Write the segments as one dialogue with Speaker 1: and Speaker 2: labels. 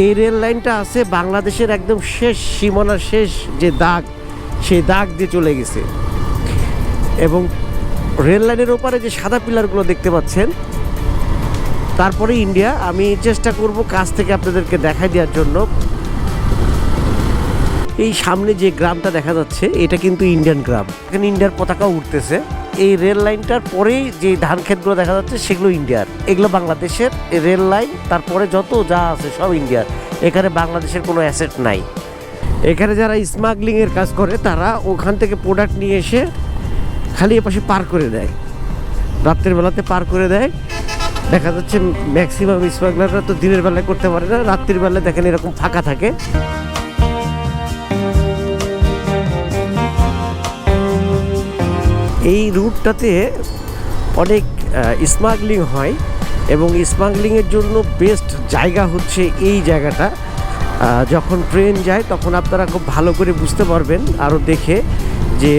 Speaker 1: এই রেল লাইনটা আছে বাংলাদেশের একদম শেষ, সীমানার শেষ যে দাগ, সেই দাগ দিয়ে চলে গেছে। এবং রেল লাইনের ওপারে যে সাদা পিলারগুলো দেখতে পাচ্ছেন, তারপরে ইন্ডিয়া আমি চেষ্টা করব কাছ থেকে আপনাদেরকে দেখাই দেওয়ার জন্য। এই সামনে যে গ্রামটা দেখা যাচ্ছে, এটা কিন্তু ইন্ডিয়ান গ্রাম। এখানে ইন্ডিয়ার পতাকা উঠতেছে। এই রেল লাইনটার পরেই যে ধান ক্ষেতগুলো দেখা যাচ্ছে, সেগুলো ইন্ডিয়ার এগুলো বাংলাদেশের রেল লাইন, তারপরে যত যা আছে সব ইন্ডিয়ার এখানে বাংলাদেশের কোনো অ্যাসেট নাই। এখানে যারা স্মাগলিং এর কাজ করে, তারা ওখান থেকে প্রোডাক্ট নিয়ে এসে খালি এপাশে পার করে দেয়। রাত্রের বেলাতে পার করে দেয়। দেখা যাচ্ছে ম্যাক্সিমাম স্মাগলাররা তো দিনের বেলায় করতে পারে না, রাত্রির বেলায় দেখেন এরকম ফাঁকা থাকে। এই রুটটাতে অনেক স্মাগলিং হয় এবং স্মাগলিংয়ের জন্য বেস্ট জায়গা হচ্ছে এই জায়গাটা। যখন ট্রেন যায় তখন আপনারা খুব ভালো করে বুঝতে পারবেন আরও দেখে যে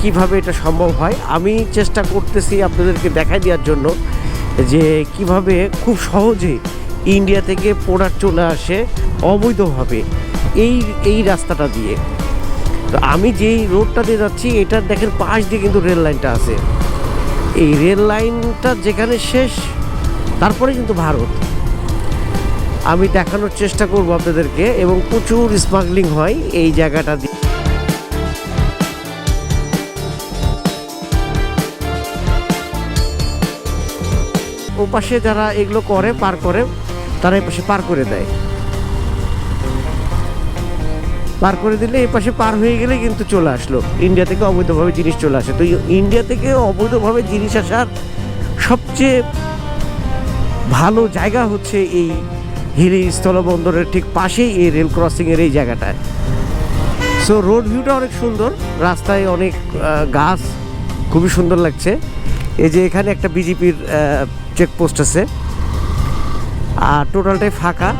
Speaker 1: কীভাবে এটা সম্ভব হয়। আমি চেষ্টা করতেছি আপনাদেরকে দেখাই দেওয়ার জন্য যে, কীভাবে খুব সহজে ইন্ডিয়া থেকে প্রোডাক্ট চলে আসে অবৈধভাবে এই এই রাস্তাটা দিয়ে। তো আমি যেই রোডটা দিয়ে যাচ্ছি, এটার দেখেন পাশ দিয়ে কিন্তু রেল লাইনটা আছে। এই রেল লাইনটা যেখানে শেষ, তারপরে কিন্তু ভারত। আমি দেখানোর চেষ্টা করব আপনাদেরকে এবং প্রচুর স্মাগলিং হয় এই জায়গাটা দিয়ে। ওপাশে যারা এগুলো করে, পার করে, তারা এই পাশে পার করে দেয়। পার করে দিলে এই পাশে পার হয়ে গেলে কিন্তু চলে আসলো। ইন্ডিয়া থেকে অবৈধভাবে জিনিস চলে আসে। তো ইন্ডিয়া থেকে অবৈধভাবে জিনিস আসার সবচেয়ে ভালো জায়গা হচ্ছে এই হিলি স্থলবন্দরের ঠিক পাশেই এই রেল ক্রসিংয়ের এই জায়গাটায়। সো রোড ভিউটা অনেক সুন্দর। রাস্তায় অনেক গাছ, খুবই সুন্দর লাগছে। এই যে এখানে একটা বিজেপির চেকপোস্ট আছে। আর টোটালটাই ফাঁকা।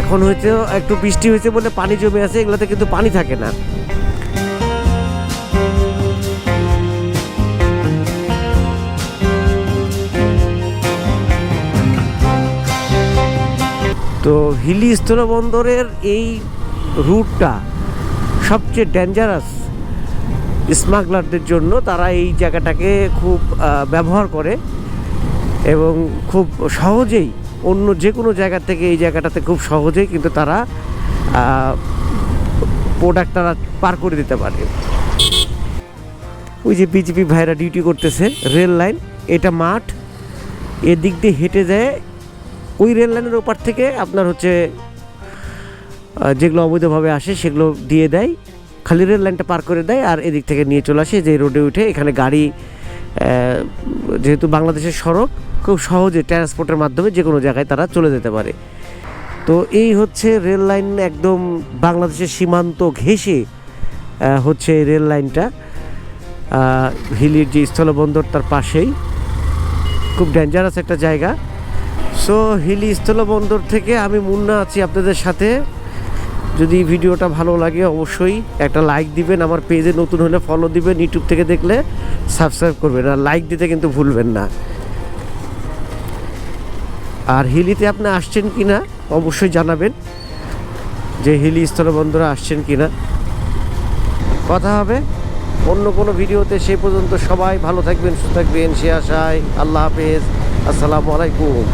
Speaker 1: এখন হয়তো একটু বৃষ্টি হয়েছে বলে পানি জমে আছে, এগুলোতে কিন্তু পানি থাকে না। তো হিলি স্থলবন্দরের এই রুটটা সবচেয়ে ডেঞ্জারাস স্মাগলারদের জন্য, তারা এই জায়গাটাকে খুব ব্যবহার করে এবং খুব সহজেই অন্য যে কোনো জায়গা থেকে এই জায়গাটাতে খুব সহজেই কিন্তু তারা প্রোডাক্ট তারা পার করে দিতে পারে। ওই যে বিজেপি ভাইরা ডিউটি করতেছে রেল লাইন এটা মাঠ, এদিক দিয়ে হেঁটে যায়, ওই রেল লাইনের ওপার থেকে আপনার হচ্ছে যেগুলো অবৈধভাবে আসে সেগুলো দিয়ে দেয়, খালি রেল লাইনটা পার করে দেয় আর এদিক থেকে নিয়ে চলে আসে যে রোডে উঠে এখানে গাড়ি যেহেতু বাংলাদেশের সড়ক, খুব সহজে ট্রান্সপোর্টের মাধ্যমে যে কোনো জায়গায় তারা চলে যেতে পারে। তো এই হচ্ছে রেল লাইন একদম বাংলাদেশের সীমান্ত ঘেঁষে হচ্ছে এই রেল লাইনটা। হিলির যে স্থলবন্দর তার পাশেই। খুব ডেঞ্জারাস একটা জায়গা। সো হিলি স্থলবন্দর থেকে আমি মুন্না আছি আপনাদের সাথে। যদি ভিডিওটা ভালো লাগে অবশ্যই একটা লাইক দিবেন, আমার পেজে নতুন হলে ফলো দিবেন ইউটিউব থেকে দেখলে সাবস্ক্রাইব করবেন আর লাইক দিতে কিন্তু ভুলবেন না। আর হিলিতে আপনি আসছেন কি না অবশ্যই জানাবেন যে হিলি স্থলবন্দরে আসছেন কি না কথা হবে অন্য কোনো ভিডিওতে, সে পর্যন্ত সবাই ভালো থাকবেন, সুস্থ থাকবেন, সে আশায়। আল্লাহ হাফেজ। আসসালামু আলাইকুম।